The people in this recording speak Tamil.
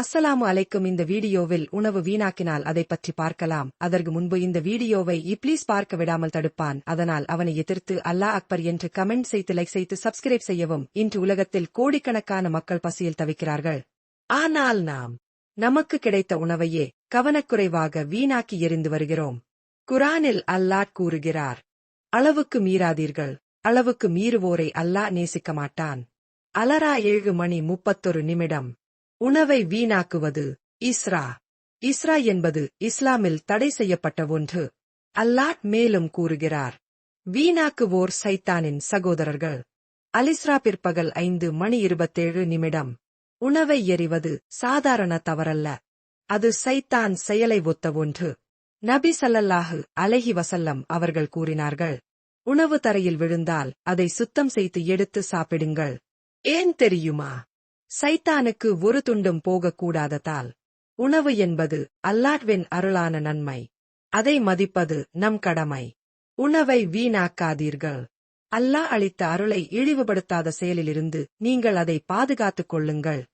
அஸ்ஸலாமு அலைக்கும். இந்த வீடியோவில் உணவு வீணாக்கினால் அதை பற்றி பார்க்கலாம். அதற்கு முன்பு இந்த வீடியோவை இப்ளீஸ் பார்க்க விடாமல் தடுப்பான். அதனால் அவனை எதிர்த்து அல்லாஹ் அக்பர் என்று கமெண்ட் செய்து லைக் செய்து சப்ஸ்கிரைப் செய்யவும். இன்று உலகத்தில் கோடிக்கணக்கான மக்கள் பசியில் தவிக்கிறார்கள். ஆனால் நாம் நமக்கு கிடைத்த உணவையே கவனக்குறைவாக வீணாக்கி எறிந்து வருகிறோம். குரானில் அல்லாஹ் கூறுகிறார் அளவுக்கு மீறாதீர்கள். அளவுக்கு மீறுவோரை அல்லாஹ் நேசிக்க மாட்டான். அலரா ஏழு மணி முப்பத்தொரு நிமிடம். உணவை வீணாக்குவது இஸ்ரா. இஸ்ரா என்பது இஸ்லாமில் தடை செய்யப்பட்ட ஒன்று. அல்லாட் மேலும் கூறுகிறார். வீணாக்குவோர் சைத்தானின் சகோதரர்கள். அலிஸ்ரா பிற்பகல் ஐந்து மணி இருபத்தேழு நிமிடம். உணவை எறிவது சாதாரண தவறல்ல. அது சைத்தான் செயலை ஒத்த ஒன்று. நபி சல்லல்லாஹு அலஹி வசல்லம் அவர்கள் கூறினார்கள். உணவு தரையில் விழுந்தால் அதை சுத்தம் செய்து எடுத்து சாப்பிடுங்கள். ஏன் தெரியுமா? சைத்தானுக்கு ஒரு துண்டும் போகக்கூடாததால். உணவு என்பது அல்லாட்வின் அருளான நன்மை. அதை மதிப்பது நம் கடமை. உணவை வீணாக்காதீர்கள். அல்லாஹ் அளித்த அருளை இழிவுபடுத்தாத செயலிலிருந்து நீங்கள் அதை பாதுகாத்துக் கொள்ளுங்கள்.